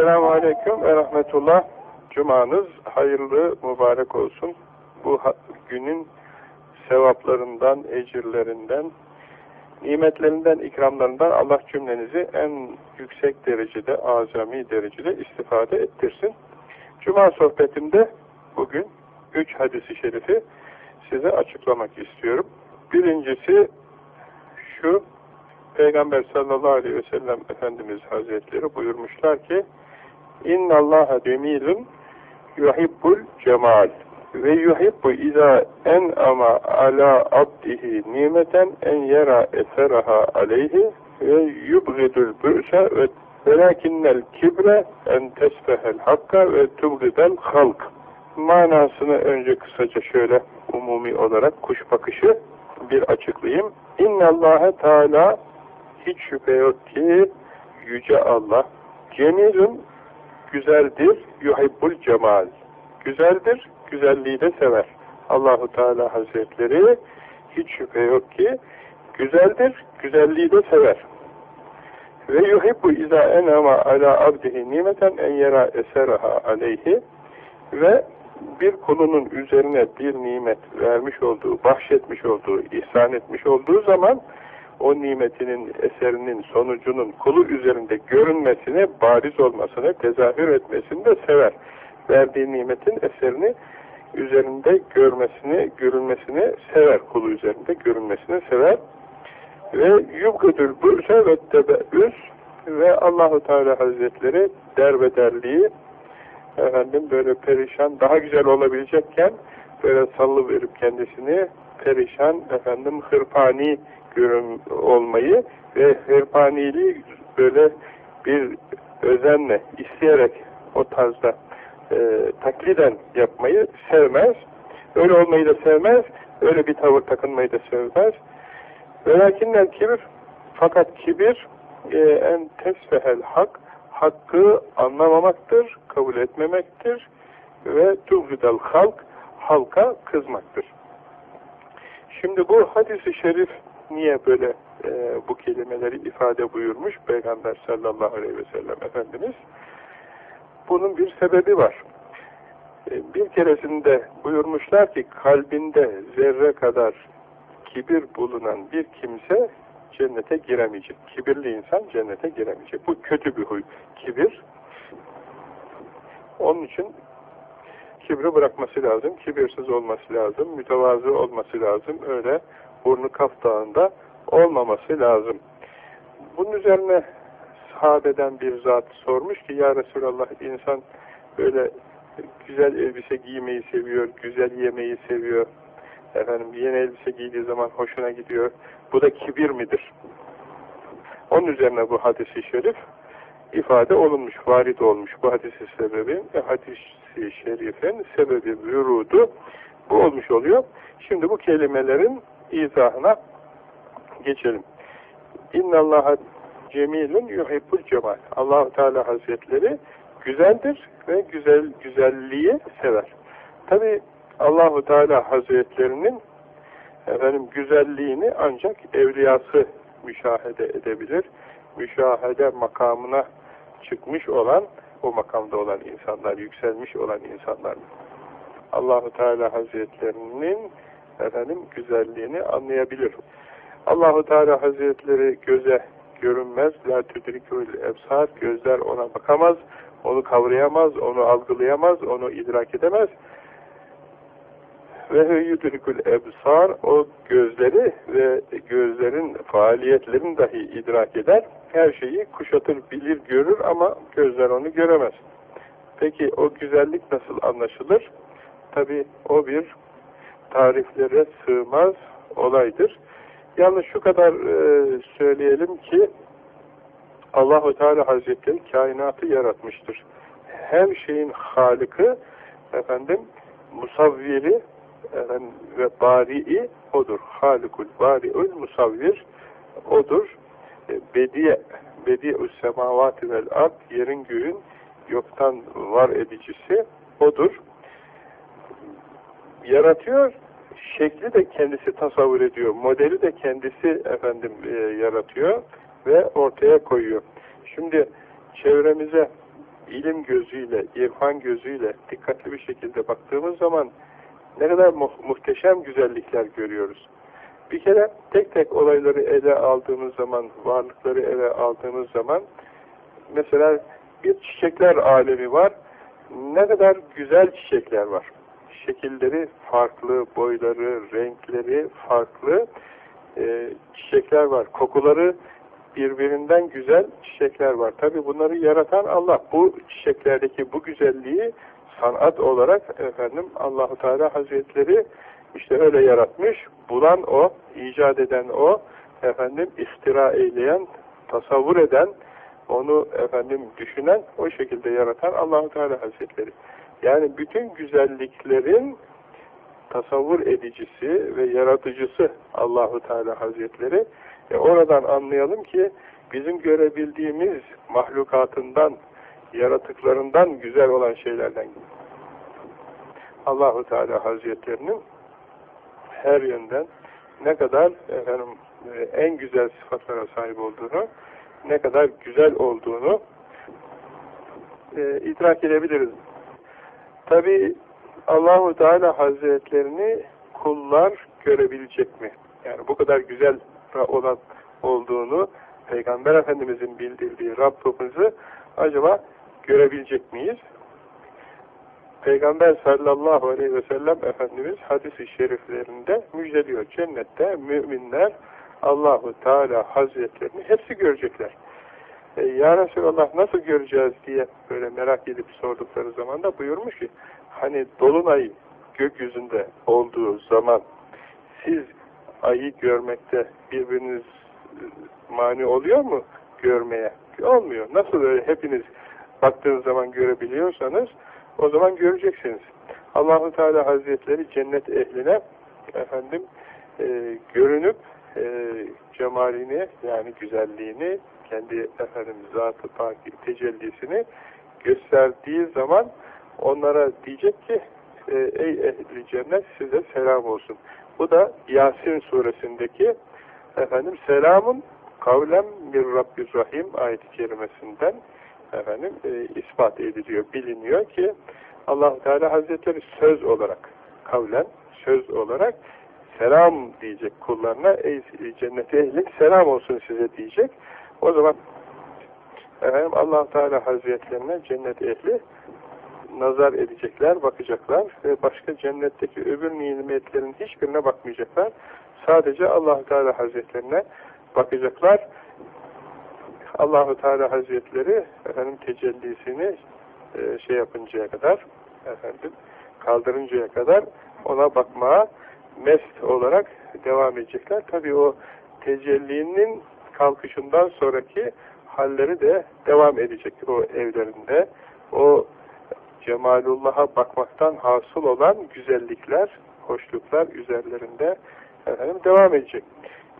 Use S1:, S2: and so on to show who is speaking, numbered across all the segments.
S1: Esselamu Aleyküm ve Rahmetullah. Cumanız hayırlı, mübarek olsun. Bu günün sevaplarından, ecirlerinden, nimetlerinden, ikramlarından Allah cümlenizi en yüksek derecede, azami derecede istifade ettirsin. Cuma sohbetimde bugün üç hadisi şerifi size açıklamak istiyorum. Birincisi şu, Peygamber sallallahu aleyhi ve sellem Efendimiz Hazretleri buyurmuşlar ki İnna Allaha cemilun yuhibbul cemal ve yuhibbu iza en ama ala abdihi nimeten en yera eseraha aleyhi ve yubgidul bürse ve velakinnel kibre en tesbehel hakka ve tubgidel halk manasını önce kısaca şöyle umumi olarak kuş bakışı bir açıklayayım. İnnallâhe Teala hiç şüphe yok ki yüce Allah cemilun güzeldir, yuhibbul cemal. Güzeldir, güzelliği de sever. Allahu Teala Hazretleri hiç şüphe yok ki güzeldir, güzelliği de sever. Ve yuhibbu izâ enama ala abdihi nimeten en yera eseraha aleyhi ve bir kulunun üzerine bir nimet vermiş olduğu, bahşetmiş olduğu, ihsan etmiş olduğu zaman o nimetinin eserinin sonucunun kulu üzerinde görünmesini, bariz olmasını, tezahür etmesini de sever. Verdiği nimetin eserini üzerinde görmesini, görünmesini sever. Kulu üzerinde görünmesini sever. Ve yubgıdül bürse ve tebeüs ve Allahu Teala Hazretleri derbederliği efendim böyle perişan, daha güzel olabilecekken böyle sallı verip kendisini perişan, efendim hırpani görün olmayı ve hırpaniliği böyle bir özenle, isteyerek o tarzda e, takliden yapmayı sevmez. Öyle olmayı da sevmez. Öyle bir tavır takınmayı da sevmez. Velakinler kibir fakat kibir e, en tesfehel hak hakkı anlamamaktır, kabul etmemektir ve tugridel halk halka kızmaktır. Şimdi bu hadisi şerif niye böyle e, bu kelimeleri ifade buyurmuş Peygamber sallallahu aleyhi ve sellem Efendimiz? Bunun bir sebebi var. E, bir keresinde buyurmuşlar ki kalbinde zerre kadar kibir bulunan bir kimse cennete giremeyecek. Kibirli insan cennete giremeyecek. Bu kötü bir huy. Kibir. Onun için kibri bırakması lazım. Kibirsiz olması lazım. Mütevazı olması lazım. Öyle burnu kaf dağında olmaması lazım. Bunun üzerine sahabeden bir zat sormuş ki ya Resulallah insan böyle güzel elbise giymeyi seviyor, güzel yemeyi seviyor. Efendim yeni elbise giydiği zaman hoşuna gidiyor. Bu da kibir midir? Onun üzerine bu hadisi şerif ifade olunmuş, varid olmuş. Bu hadisi sebebi, hadisi şerifin sebebi vürudu bu olmuş oluyor. Şimdi bu kelimelerin izahına geçelim. İnnallaha cemilun yuhibbul cemal. Allahu Teala Hazretleri güzeldir ve güzel güzelliği sever. Tabi Allahu Teala Hazretlerinin efendim güzelliğini ancak evliyası müşahede edebilir. Müşahede makamına çıkmış olan, o makamda olan insanlar, yükselmiş olan insanlar. Allahu Teala Hazretlerinin efendim güzelliğini anlayabilir. Allahu Teala Hazretleri göze görünmez, la tudrikul ebsar, gözler ona bakamaz, onu kavrayamaz, onu algılayamaz, onu idrak edemez. Ve yudrikul ebsar, o gözleri ve gözlerin faaliyetlerini dahi idrak eder. Her şeyi kuşatır, bilir, görür ama gözler onu göremez. Peki o güzellik nasıl anlaşılır? Tabi o bir tariflere sığmaz olaydır. Yalnız şu kadar e, söyleyelim ki Allahu Teala Hazretleri kainatı yaratmıştır. Her şeyin halikı efendim musavviri efendim, ve bari'i odur. Halikul bari'ül musavvir odur. E, bediye bedi'us semavati vel ard yerin göğün yoktan var edicisi odur. Yaratıyor şekli de kendisi tasavvur ediyor. Modeli de kendisi efendim e, yaratıyor ve ortaya koyuyor. Şimdi çevremize ilim gözüyle, irfan gözüyle dikkatli bir şekilde baktığımız zaman ne kadar mu muhteşem güzellikler görüyoruz. Bir kere tek tek olayları ele aldığımız zaman, varlıkları ele aldığımız zaman mesela bir çiçekler alemi var. Ne kadar güzel çiçekler var. Şekilleri farklı, boyları, renkleri farklı e, çiçekler var. Kokuları birbirinden güzel çiçekler var. Tabi bunları yaratan Allah. Bu çiçeklerdeki bu güzelliği sanat olarak efendim Allahu Teala Hazretleri işte öyle yaratmış. Bulan o, icat eden o, efendim istira eyleyen, tasavvur eden, onu efendim düşünen, o şekilde yaratan Allahu Teala Hazretleri. Yani bütün güzelliklerin tasavvur edicisi ve yaratıcısı Allahu Teala Hazretleri. E oradan anlayalım ki bizim görebildiğimiz mahlukatından, yaratıklarından güzel olan şeylerden Allahu Teala Hazretlerinin her yönden ne kadar efendim e, en güzel sıfatlara sahip olduğunu, ne kadar güzel olduğunu e, idrak edebiliriz. Tabi Allahu Teala Hazretlerini kullar görebilecek mi? Yani bu kadar güzel olan olduğunu Peygamber Efendimizin bildirdiği Rabbimizi acaba görebilecek miyiz? Peygamber sallallahu aleyhi ve sellem Efendimiz hadis-i şeriflerinde müjdeliyor. Cennette müminler Allahu Teala Hazretlerini hepsi görecekler. E, ya Resulallah nasıl göreceğiz diye böyle merak edip sordukları zaman da buyurmuş ki hani Dolunay gökyüzünde olduğu zaman siz ayı görmekte birbiriniz e, mani oluyor mu görmeye? Olmuyor. Nasıl öyle hepiniz baktığınız zaman görebiliyorsanız o zaman göreceksiniz. Allahu Teala Hazretleri cennet ehline efendim e, görünüp e, cemalini yani güzelliğini kendi efendim zatı pak tecellisini gösterdiği zaman onlara diyecek ki e, ey ehli cennet size selam olsun. Bu da Yasin suresindeki efendim selamun kavlem bir Rabbir Rahim ayet-i kerimesinden efendim e, ispat ediliyor, biliniyor ki allah Teala Hazretleri söz olarak kavlen, söz olarak selam diyecek kullarına ey cennete ehlik selam olsun size diyecek. O zaman efendim allah Teala Hazretlerine cennet ehli nazar edecekler, bakacaklar ve başka cennetteki öbür nimetlerin hiçbirine bakmayacaklar. Sadece allah Teala Hazretlerine bakacaklar. Allahu Teala Hazretleri efendim tecellisini e, şey yapıncaya kadar efendim kaldırıncaya kadar ona bakmaya mest olarak devam edecekler. Tabii o tecellinin kalkışından sonraki halleri de devam edecek o evlerinde. O cemalullah'a bakmaktan hasıl olan güzellikler, hoşluklar üzerlerinde efendim devam edecek.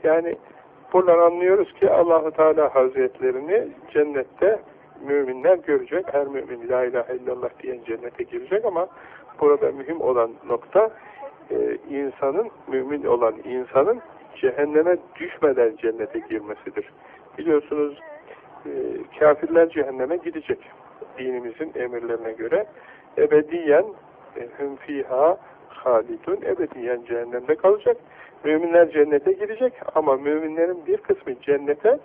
S1: Yani buradan anlıyoruz ki Allahu Teala Hazretlerini cennette müminler görecek. Her mümin la ilahe illallah diyen cennete girecek ama burada mühim olan nokta e, insanın, mümin olan insanın cehenneme düşmeden cennete girmesidir. Biliyorsunuz e, kafirler cehenneme gidecek. Dinimizin emirlerine göre ebediyen e, hüm fiha halidun ebediyen cehennemde kalacak. Müminler cennete girecek ama müminlerin bir kısmı cennete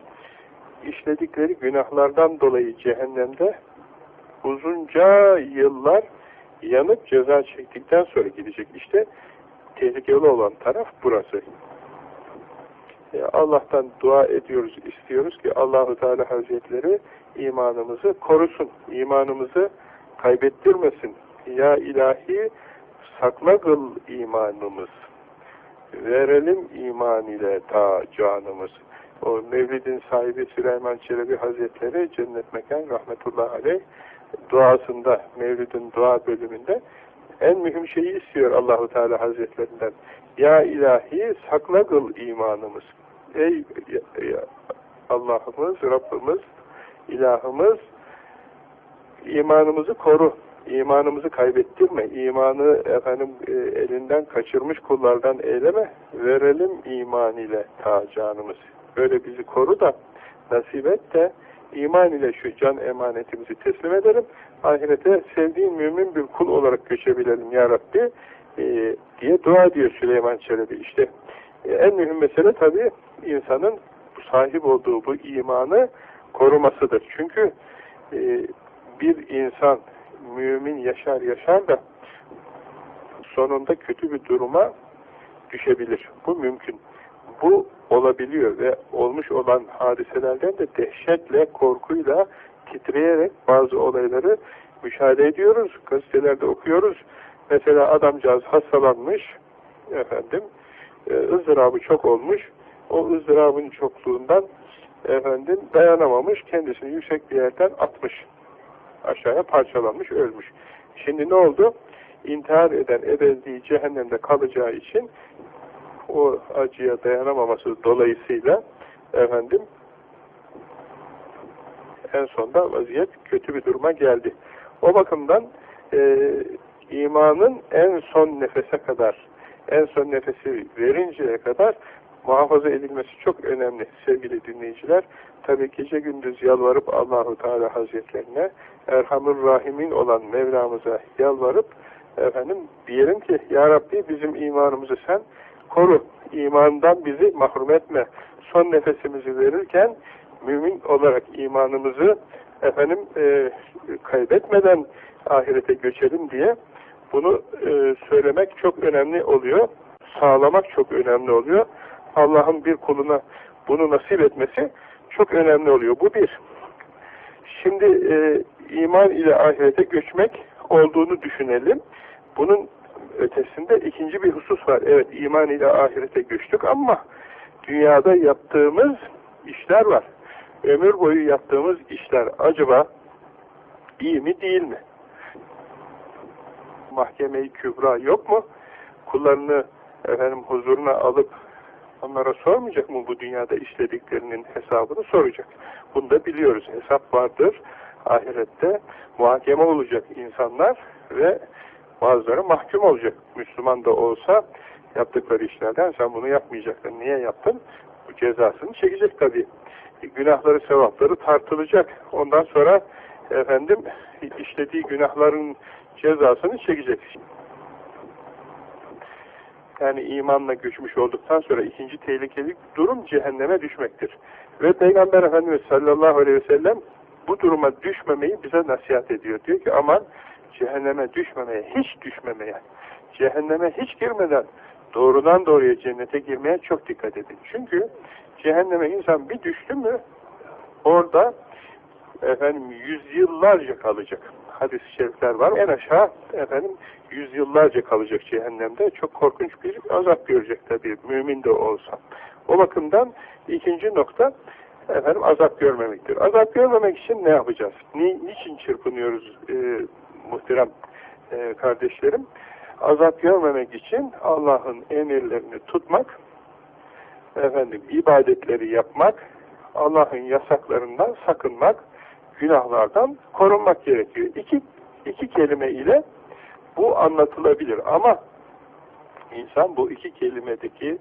S1: işledikleri günahlardan dolayı cehennemde uzunca yıllar yanıp ceza çektikten sonra gidecek. İşte tehlikeli olan taraf burası. E, Allah'tan dua ediyoruz, istiyoruz ki Allahu Teala Hazretleri imanımızı korusun, imanımızı kaybettirmesin. Ya ilahi sakla kıl imanımız. Verelim iman ile ta canımız. O Mevlid'in sahibi Süleyman Çelebi Hazretleri cennet mekan rahmetullahi aleyh duasında, Mevlid'in dua bölümünde en mühim şeyi istiyor Allahu Teala Hazretlerinden. Ya ilahi sakla kıl imanımız. Ey Allah'ımız, Rabbimiz, ilahımız imanımızı koru. İmanımızı kaybettirme. İmanı efendim e, elinden kaçırmış kullardan eyleme. Verelim iman ile ta canımız. Böyle bizi koru da nasip et de iman ile şu can emanetimizi teslim edelim. Ahirete sevdiğin mümin bir kul olarak göçebilelim ya Rabbi e, diye dua diyor Süleyman Çelebi. İşte en mühim mesele tabii insanın sahip olduğu bu imanı korumasıdır. Çünkü e, bir insan mümin yaşar yaşar da sonunda kötü bir duruma düşebilir. Bu mümkün. Bu olabiliyor ve olmuş olan hadiselerden de dehşetle, korkuyla, titreyerek bazı olayları müşahede ediyoruz. Gazetelerde okuyoruz. Mesela adamcağız hastalanmış, efendim, e, ızdırabı çok olmuş. O ızdırabın çokluğundan efendim dayanamamış, kendisini yüksek bir yerden atmış. Aşağıya parçalanmış, ölmüş. Şimdi ne oldu? İntihar eden ebedi cehennemde kalacağı için o acıya dayanamaması dolayısıyla efendim en sonda vaziyet kötü bir duruma geldi. O bakımdan e, imanın en son nefese kadar en son nefesi verinceye kadar muhafaza edilmesi çok önemli sevgili dinleyiciler. Tabi gece gündüz yalvarıp Allahu Teala Hazretlerine Erhamur Rahimin olan Mevlamıza yalvarıp efendim diyelim ki Ya Rabbi bizim imanımızı sen koru. imandan bizi mahrum etme. Son nefesimizi verirken mümin olarak imanımızı efendim e, kaybetmeden ahirete göçelim diye bunu e, söylemek çok önemli oluyor. Sağlamak çok önemli oluyor. Allah'ın bir kuluna bunu nasip etmesi çok önemli oluyor. Bu bir. Şimdi e, iman ile ahirete göçmek olduğunu düşünelim. Bunun ötesinde ikinci bir husus var. Evet iman ile ahirete göçtük ama dünyada yaptığımız işler var. Ömür boyu yaptığımız işler acaba iyi mi değil mi? Mahkeme-i Kübra yok mu? Kullarını efendim huzuruna alıp onlara sormayacak mı bu dünyada işlediklerinin hesabını soracak. Bunu da biliyoruz. Hesap vardır. Ahirette muhakeme olacak insanlar ve bazıları mahkum olacak. Müslüman da olsa yaptıkları işlerden sen bunu yapmayacaktın. Niye yaptın? Bu cezasını çekecek tabii. Günahları, sevapları tartılacak. Ondan sonra efendim işlediği günahların cezasını çekecek. Yani imanla göçmüş olduktan sonra ikinci tehlikeli durum cehenneme düşmektir. Ve Peygamber Efendimiz sallallahu aleyhi ve sellem bu duruma düşmemeyi bize nasihat ediyor. Diyor ki aman cehenneme düşmemeye, hiç düşmemeye, cehenneme hiç girmeden doğrudan doğruya cennete girmeye çok dikkat edin. Çünkü cehenneme insan bir düştü mü orada efendim yüzyıllarca kalacak. Hadis-i şerifler var. En aşağı efendim yüzyıllarca kalacak cehennemde. Çok korkunç bir azap görecek tabii mümin de olsa. O bakımdan ikinci nokta efendim azap görmemektir. Azap görmemek için ne yapacağız? Ni, niçin çırpınıyoruz e, muhterem e, kardeşlerim? Azap görmemek için Allah'ın emirlerini tutmak, efendim ibadetleri yapmak, Allah'ın yasaklarından sakınmak, günahlardan korunmak gerekiyor. İki, iki kelime ile bu anlatılabilir ama insan bu iki kelimedeki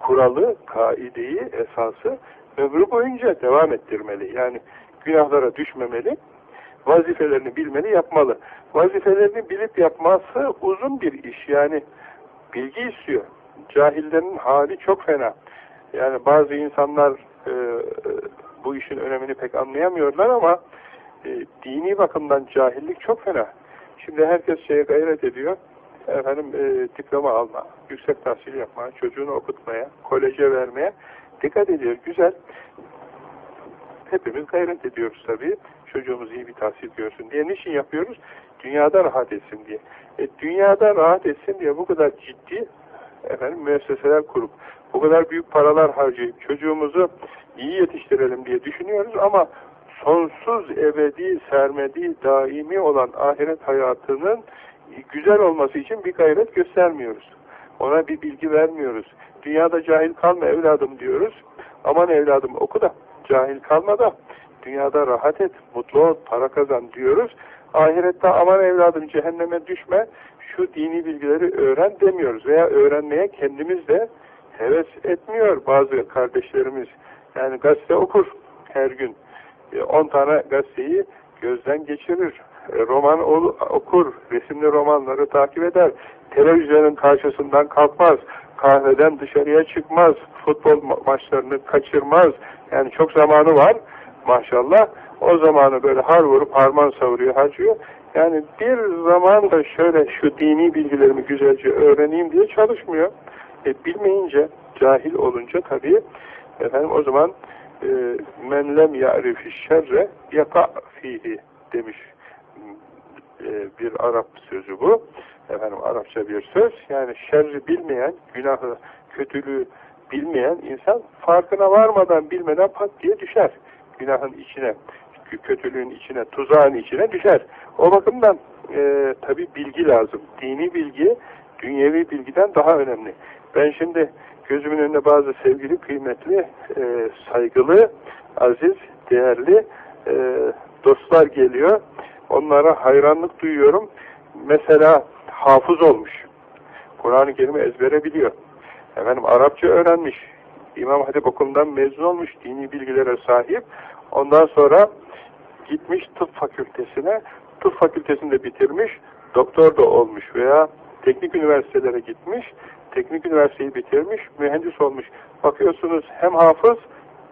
S1: kuralı, kaideyi, esası ömrü boyunca devam ettirmeli. Yani günahlara düşmemeli, vazifelerini bilmeli, yapmalı. Vazifelerini bilip yapması uzun bir iş. Yani bilgi istiyor. Cahillerin hali çok fena. Yani bazı insanlar e, bu işin önemini pek anlayamıyorlar ama e, dini bakımdan cahillik çok fena. Şimdi herkes şeye gayret ediyor. Efendim e, diploma alma, yüksek tahsil yapma, çocuğunu okutmaya, koleje vermeye dikkat ediyor. Güzel. Hepimiz gayret ediyoruz tabii. Çocuğumuz iyi bir tahsil görsün diye. Niçin yapıyoruz? Dünyada rahat etsin diye. E, dünyada rahat etsin diye bu kadar ciddi efendim müesseseler kurup bu kadar büyük paralar harcayıp çocuğumuzu iyi yetiştirelim diye düşünüyoruz ama sonsuz ebedi, sermedi, daimi olan ahiret hayatının güzel olması için bir gayret göstermiyoruz. Ona bir bilgi vermiyoruz. Dünyada cahil kalma evladım diyoruz. Aman evladım oku da cahil kalma da dünyada rahat et, mutlu ol, para kazan diyoruz. Ahirette aman evladım cehenneme düşme, şu dini bilgileri öğren demiyoruz. Veya öğrenmeye kendimiz de heves etmiyor bazı kardeşlerimiz. Yani gazete okur her gün. 10 tane gazeteyi gözden geçirir. E, roman okur, resimli romanları takip eder. Televizyonun karşısından kalkmaz. Kahveden dışarıya çıkmaz. Futbol ma- maçlarını kaçırmaz. Yani çok zamanı var maşallah. O zamanı böyle har vurup harman savuruyor, harcıyor. Yani bir zaman da şöyle şu dini bilgilerimi güzelce öğreneyim diye çalışmıyor. E, bilmeyince, cahil olunca tabii efendim o zaman e, men lem ya'rifi şerre yaka fihi demiş e, bir Arap sözü bu. Efendim Arapça bir söz. Yani şerri bilmeyen, günahı, kötülüğü bilmeyen insan farkına varmadan bilmeden pat diye düşer. Günahın içine, kötülüğün içine, tuzağın içine düşer. O bakımdan e, tabi bilgi lazım. Dini bilgi, dünyevi bilgiden daha önemli. Ben şimdi gözümün önüne bazı sevgili, kıymetli, e, saygılı, aziz, değerli e, dostlar geliyor. Onlara hayranlık duyuyorum. Mesela hafız olmuş. Kur'an-ı Kerim'i ezbere biliyor. Efendim Arapça öğrenmiş. İmam Hatip okulundan mezun olmuş. Dini bilgilere sahip. Ondan sonra gitmiş tıp fakültesine. Tıp fakültesinde bitirmiş. Doktor da olmuş veya teknik üniversitelere gitmiş. Teknik üniversiteyi bitirmiş. Mühendis olmuş. Bakıyorsunuz hem hafız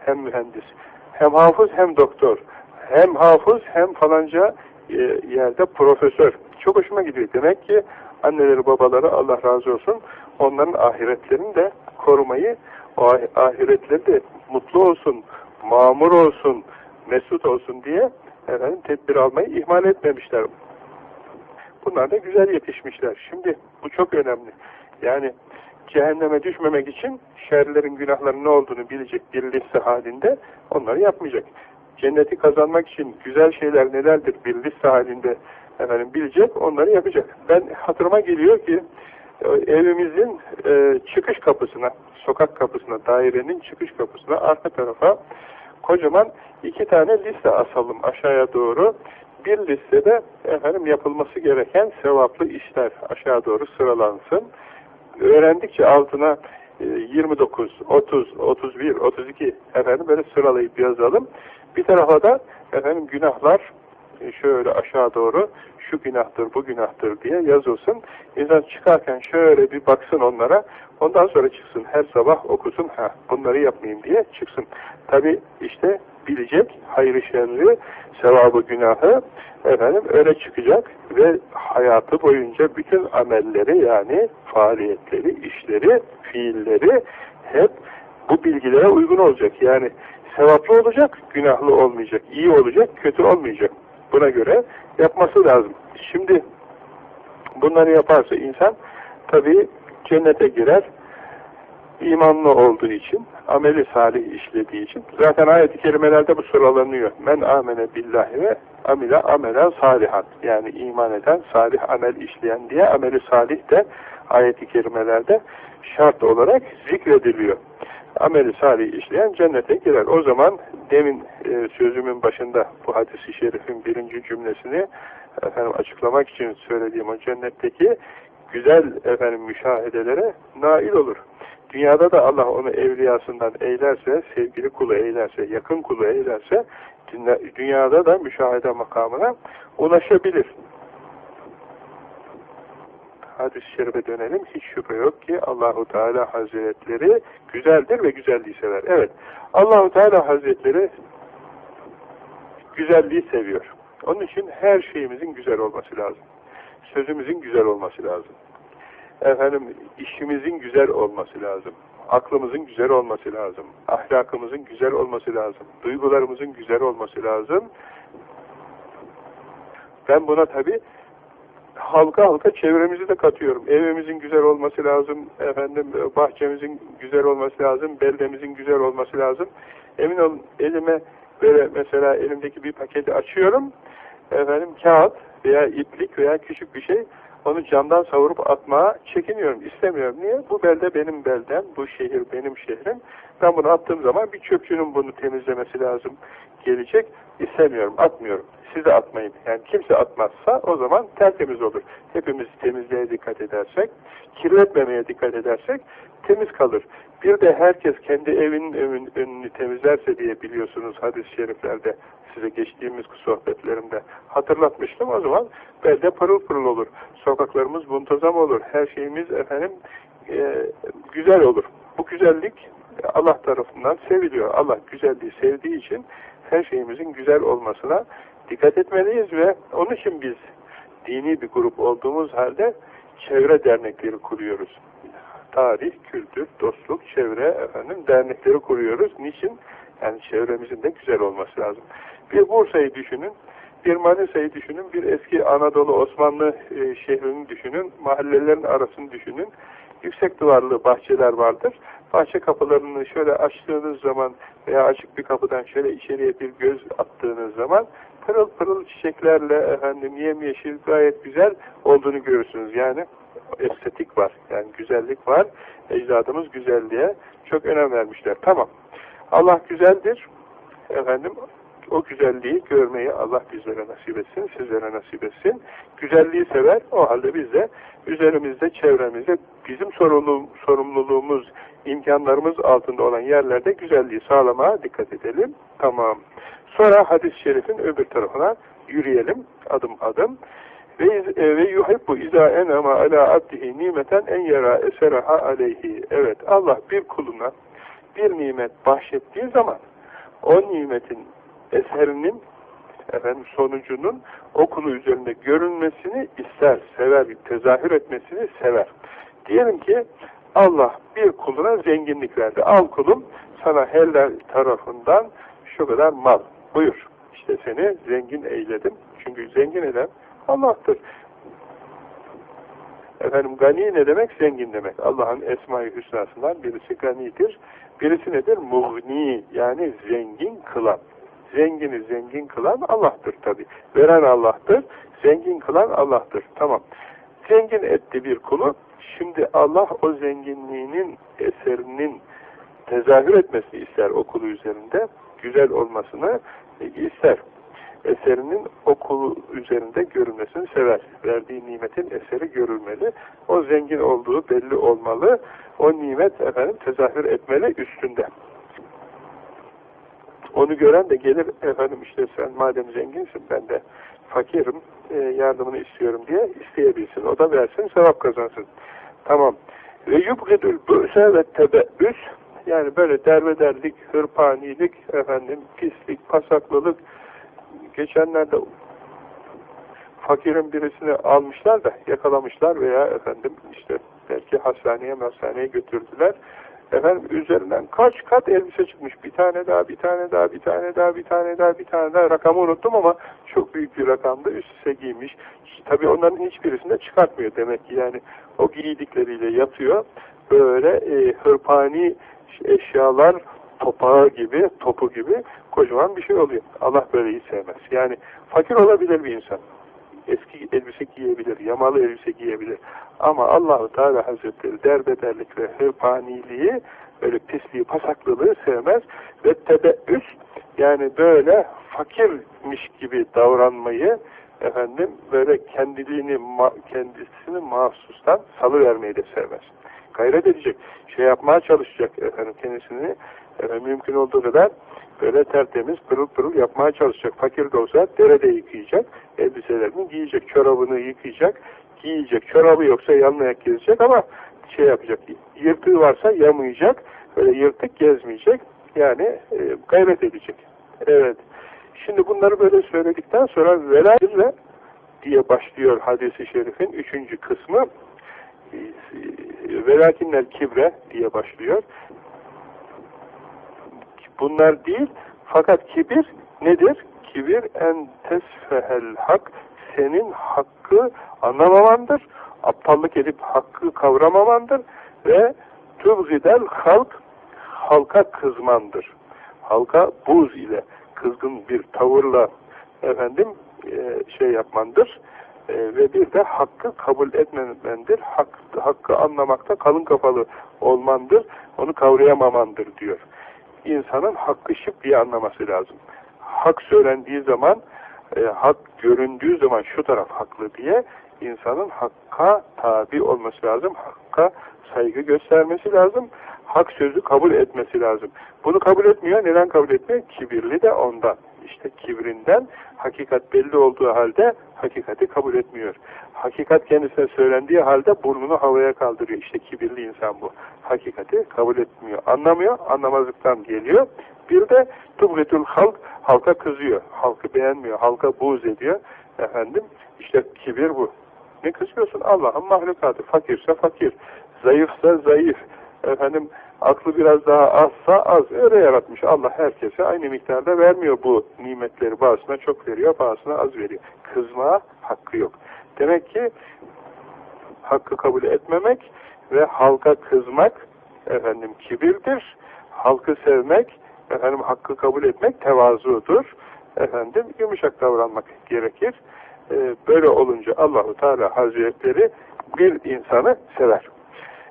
S1: hem mühendis. Hem hafız hem doktor. Hem hafız hem falanca e, yerde profesör. Çok hoşuma gidiyor. Demek ki anneleri babaları Allah razı olsun onların ahiretlerini de korumayı o ah- ahiretleri de mutlu olsun, mamur olsun, mesut olsun diye efendim tedbir almayı ihmal etmemişler. Bunlar da güzel yetişmişler. Şimdi bu çok önemli. Yani cehenneme düşmemek için şerlerin günahların ne olduğunu bilecek bir liste halinde onları yapmayacak. Cenneti kazanmak için güzel şeyler nelerdir bir halinde efendim bilecek, onları yapacak. Ben hatırıma geliyor ki e, evimizin e, çıkış kapısına, sokak kapısına, dairenin çıkış kapısına arka tarafa kocaman iki tane liste asalım aşağıya doğru. Bir listede efendim yapılması gereken sevaplı işler aşağı doğru sıralansın. Öğrendikçe altına e, 29, 30, 31, 32 efendim böyle sıralayıp yazalım. Bir tarafa da efendim günahlar e, şöyle aşağı doğru şu günahtır, bu günahtır diye yazılsın. İnsan çıkarken şöyle bir baksın onlara. Ondan sonra çıksın. Her sabah okusun. Ha, bunları yapmayayım diye çıksın. Tabi işte bilecek hayrı şerri, sevabı günahı efendim öyle çıkacak ve hayatı boyunca bütün amelleri yani faaliyetleri, işleri, fiilleri hep bu bilgilere uygun olacak. Yani sevaplı olacak, günahlı olmayacak, iyi olacak, kötü olmayacak. Buna göre yapması lazım. Şimdi bunları yaparsa insan tabii cennete girer. İmanlı olduğu için, ameli salih işlediği için. Zaten ayet-i kerimelerde bu sıralanıyor. Men amene billahi ve amile amelen salihan. Yani iman eden, salih amel işleyen diye ameli salih de ayet-i kerimelerde şart olarak zikrediliyor. Ameli salih işleyen cennete girer. O zaman demin e, sözümün başında bu hadisi şerifin birinci cümlesini efendim açıklamak için söylediğim o cennetteki güzel efendim müşahedelere nail olur. Dünyada da Allah onu evliyasından eylerse, sevgili kulu eylerse, yakın kulu eylerse dünyada da müşahede makamına ulaşabilir. Hadis-i şerife dönelim. Hiç şüphe yok ki Allahu Teala Hazretleri güzeldir ve güzelliği sever. Evet. Allahu Teala Hazretleri güzelliği seviyor. Onun için her şeyimizin güzel olması lazım. Sözümüzün güzel olması lazım. Efendim işimizin güzel olması lazım. Aklımızın güzel olması lazım. Ahlakımızın güzel olması lazım. Duygularımızın güzel olması lazım. Ben buna tabi halka halka çevremizi de katıyorum. Evimizin güzel olması lazım, efendim bahçemizin güzel olması lazım, beldemizin güzel olması lazım. Emin olun elime böyle mesela elimdeki bir paketi açıyorum. Efendim kağıt veya iplik veya küçük bir şey onu camdan savurup atmaya çekiniyorum, istemiyorum. Niye? Bu belde benim beldem, bu şehir benim şehrim. Ben bunu attığım zaman bir çöpçünün bunu temizlemesi lazım gelecek. İstemiyorum, atmıyorum. Siz de atmayın. Yani kimse atmazsa o zaman tertemiz olur. Hepimiz temizliğe dikkat edersek, kirletmemeye dikkat edersek temiz kalır. Bir de herkes kendi evinin önünü temizlerse diye biliyorsunuz hadis-i şeriflerde size geçtiğimiz sohbetlerimde hatırlatmıştım. O zaman belde pırıl pırıl olur. Sokaklarımız muntazam olur. Her şeyimiz efendim e, güzel olur. Bu güzellik Allah tarafından seviliyor. Allah güzelliği sevdiği için her şeyimizin güzel olmasına dikkat etmeliyiz ve onun için biz dini bir grup olduğumuz halde çevre dernekleri kuruyoruz. Tarih, kültür, dostluk, çevre efendim dernekleri kuruyoruz. Niçin? Yani çevremizin de güzel olması lazım. Bir Bursa'yı düşünün, bir Manisa'yı düşünün, bir eski Anadolu Osmanlı e, şehrini düşünün, mahallelerin arasını düşünün. Yüksek duvarlı bahçeler vardır. Bahçe kapılarını şöyle açtığınız zaman veya açık bir kapıdan şöyle içeriye bir göz attığınız zaman pırıl pırıl çiçeklerle efendim yemyeşil gayet güzel olduğunu görürsünüz. Yani estetik var. Yani güzellik var. Ecdadımız güzelliğe çok önem vermişler. Tamam. Allah güzeldir. Efendim o güzelliği görmeyi Allah bizlere nasip etsin, sizlere nasip etsin. Güzelliği sever, o halde biz de üzerimizde, çevremizde bizim sorumluluğumuz, imkanlarımız altında olan yerlerde güzelliği sağlamaya dikkat edelim. Tamam. Sonra hadis-i şerifin öbür tarafına yürüyelim adım adım. Ve e, ve yuhibbu iza enama ala abdihi nimeten en yara eseraha aleyhi. Evet Allah bir kuluna bir nimet bahşettiği zaman o nimetin eserinin efendim sonucunun okulu üzerinde görünmesini ister, sever, tezahür etmesini sever. Diyelim ki Allah bir kuluna zenginlik verdi. Al kulum sana heller tarafından şu kadar mal. Buyur. İşte seni zengin eyledim. Çünkü zengin eden Allah'tır. Efendim gani ne demek? Zengin demek. Allah'ın esma-i hüsnasından birisi ganidir. Birisi nedir? Muğni yani zengin kılan. Zengini zengin kılan Allah'tır tabi. Veren Allah'tır. Zengin kılan Allah'tır. Tamam. Zengin etti bir kulu. Şimdi Allah o zenginliğinin eserinin tezahür etmesini ister okulu üzerinde. Güzel olmasını ister. Eserinin okulu üzerinde görülmesini sever. Verdiği nimetin eseri görülmeli. O zengin olduğu belli olmalı. O nimet efendim tezahür etmeli üstünde. Onu gören de gelir efendim işte sen madem zenginsin ben de fakirim e, yardımını istiyorum diye isteyebilsin. O da versin sevap kazansın. Tamam. Ve yubgidül bü'se ve tebe'üs yani böyle derbederlik, hırpanilik, efendim pislik, pasaklılık geçenlerde fakirin birisini almışlar da yakalamışlar veya efendim işte belki hastaneye hastaneye götürdüler. Efendim üzerinden kaç kat elbise çıkmış. Bir tane daha, bir tane daha, bir tane daha, bir tane daha, bir tane daha. Rakamı unuttum ama çok büyük bir rakamda üst üste giymiş. Tabii onların hiçbirisini de çıkartmıyor demek ki. Yani o giydikleriyle yatıyor. Böyle e, hırpani eşyalar topağı gibi, topu gibi kocaman bir şey oluyor. Allah böyle iyi sevmez. Yani fakir olabilir bir insan. Eski elbise giyebilir, yamalı elbise giyebilir. Ama Allahu Teala Hazretleri derbederlik ve hırpaniliği, böyle pisliği, pasaklılığı sevmez. Ve tebeüs, yani böyle fakirmiş gibi davranmayı, efendim böyle kendiliğini, kendisini mahsustan salıvermeyi de sevmez. Gayret edecek, şey yapmaya çalışacak efendim kendisini efendim, mümkün olduğu kadar böyle tertemiz, pırıl pırıl yapmaya çalışacak. Fakir de olsa derede yıkayacak, elbiselerini giyecek, çorabını yıkayacak, giyecek. Çorabı yoksa yanlayak gezecek ama şey yapacak, yırtığı varsa yamayacak, böyle yırtık gezmeyecek. Yani e, gayret edecek. Evet. Şimdi bunları böyle söyledikten sonra velayet diye başlıyor hadisi şerifin üçüncü kısmı. E, velakinler kibre diye başlıyor. Bunlar değil fakat kibir nedir? Kibir en tesfehel hak senin hakkı anlamamandır. Aptallık edip hakkı kavramamandır ve tubzidel halk halka kızmandır. Halka buz ile kızgın bir tavırla efendim e, şey yapmandır. E, ve bir de hakkı kabul etmemendir. Hak, hakkı anlamakta kalın kafalı olmandır. Onu kavrayamamandır diyor. İnsanın hakkı şık diye anlaması lazım. Hak söylendiği zaman e, hak göründüğü zaman şu taraf haklı diye insanın hakka tabi olması lazım. Hakka saygı göstermesi lazım. Hak sözü kabul etmesi lazım. Bunu kabul etmiyor. Neden kabul etmiyor? Kibirli de ondan. işte kibrinden hakikat belli olduğu halde hakikati kabul etmiyor. Hakikat kendisine söylendiği halde burnunu havaya kaldırıyor. İşte kibirli insan bu. Hakikati kabul etmiyor. Anlamıyor, anlamazlıktan geliyor. Bir de tubgitül halk, halka kızıyor. Halkı beğenmiyor, halka buğz ediyor. Efendim, işte kibir bu. Ne kızıyorsun? Allah'ın mahlukatı. Fakirse fakir, zayıfsa zayıf. Efendim, aklı biraz daha azsa az. Öyle yaratmış. Allah herkese aynı miktarda vermiyor bu nimetleri. Bazısına çok veriyor, bazısına az veriyor. Kızmaya hakkı yok. Demek ki hakkı kabul etmemek ve halka kızmak efendim kibirdir. Halkı sevmek, efendim hakkı kabul etmek tevazudur. Efendim yumuşak davranmak gerekir. Ee, böyle olunca Allahu Teala Hazretleri bir insanı sever.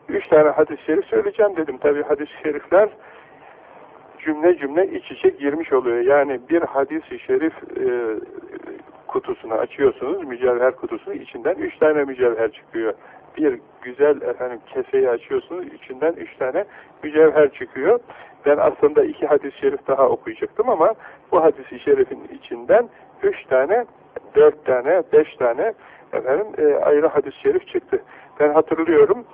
S1: Üç tane hadis-i şerif söyleyeceğim dedim. Tabi hadis-i şerifler cümle cümle iç içe girmiş oluyor. Yani bir hadis-i şerif e, kutusunu açıyorsunuz, mücevher kutusunu, içinden üç tane mücevher çıkıyor. Bir güzel efendim keseyi açıyorsunuz, içinden üç tane mücevher çıkıyor. Ben aslında iki hadis-i şerif daha okuyacaktım ama bu hadis-i şerifin içinden üç tane, dört tane, beş tane efendim e, ayrı hadis-i şerif çıktı. Ben hatırlıyorum,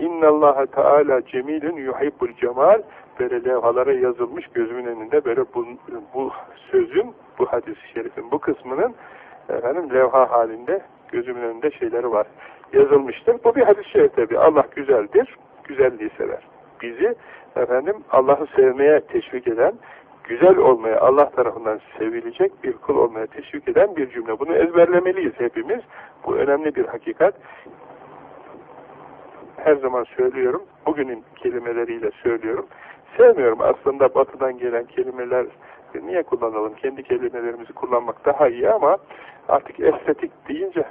S1: İnna Allah Teala cemilun yuhibbul cemal böyle levhalara yazılmış gözümün önünde böyle bu, bu sözün, bu hadis-i şerifin bu kısmının efendim levha halinde gözümün önünde şeyleri var. Yazılmıştır. Bu bir hadis-i şerif tabi. Allah güzeldir, güzelliği sever. Bizi efendim Allah'ı sevmeye teşvik eden, güzel olmaya Allah tarafından sevilecek bir kul olmaya teşvik eden bir cümle. Bunu ezberlemeliyiz hepimiz. Bu önemli bir hakikat her zaman söylüyorum, bugünün kelimeleriyle söylüyorum. Sevmiyorum aslında batıdan gelen kelimeler niye kullanalım? Kendi kelimelerimizi kullanmak daha iyi ama artık estetik deyince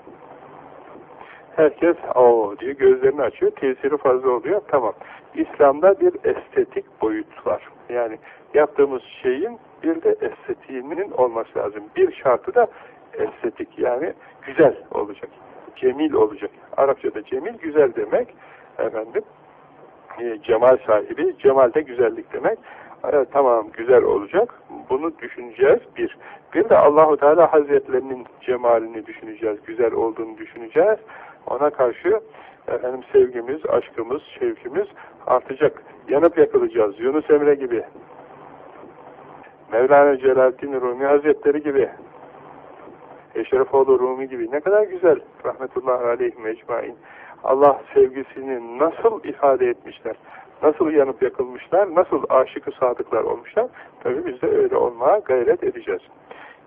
S1: herkes o diye gözlerini açıyor. Tesiri fazla oluyor. Tamam. İslam'da bir estetik boyut var. Yani yaptığımız şeyin bir de estetiğinin olması lazım. Bir şartı da estetik yani güzel olacak. Cemil olacak. Arapçada cemil güzel demek efendim e, cemal sahibi, cemal de güzellik demek. E, tamam güzel olacak. Bunu düşüneceğiz bir. Bir de Allahu Teala Hazretlerinin cemalini düşüneceğiz, güzel olduğunu düşüneceğiz. Ona karşı efendim sevgimiz, aşkımız, şevkimiz artacak. Yanıp yakılacağız. Yunus Emre gibi. Mevlana Celaleddin Rumi Hazretleri gibi. Eşrefoğlu Rumi gibi. Ne kadar güzel. Rahmetullahi aleyhi mecmain. Allah sevgisini nasıl ifade etmişler, nasıl yanıp yakılmışlar, nasıl aşıkı sadıklar olmuşlar, tabi biz de öyle olmaya gayret edeceğiz.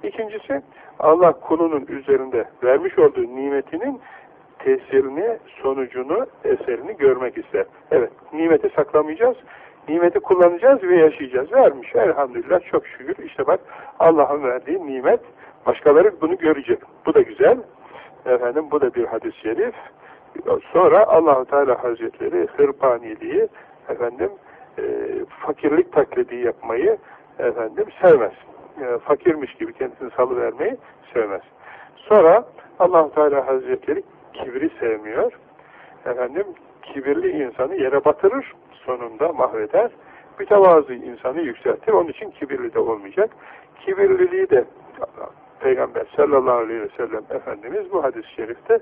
S1: İkincisi, Allah kulunun üzerinde vermiş olduğu nimetinin tesirini, sonucunu, eserini görmek ister. Evet, nimeti saklamayacağız, nimeti kullanacağız ve yaşayacağız. Vermiş, elhamdülillah, çok şükür. İşte bak, Allah'ın verdiği nimet, başkaları bunu görecek. Bu da güzel. Efendim, bu da bir hadis-i şerif. Sonra Allahu Teala Hazretleri hırpaniliği efendim e, fakirlik taklidi yapmayı efendim sevmez. E, fakirmiş gibi kendisini salıvermeyi sevmez. Sonra Allahu Teala Hazretleri kibri sevmiyor. Efendim kibirli insanı yere batırır, sonunda mahveder. Mütevazı insanı yükseltir. Onun için kibirli de olmayacak. Kibirliliği de Peygamber sallallahu aleyhi ve sellem Efendimiz bu hadis-i şerifte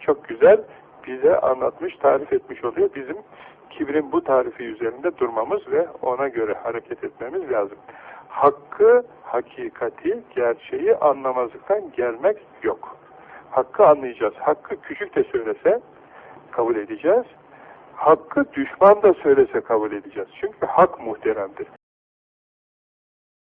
S1: çok güzel bize anlatmış, tarif etmiş oluyor. Bizim kibrin bu tarifi üzerinde durmamız ve ona göre hareket etmemiz lazım. Hakkı, hakikati, gerçeği anlamazlıktan gelmek yok. Hakkı anlayacağız. Hakkı küçük de söylese kabul edeceğiz. Hakkı düşman da söylese kabul edeceğiz. Çünkü hak muhteremdir.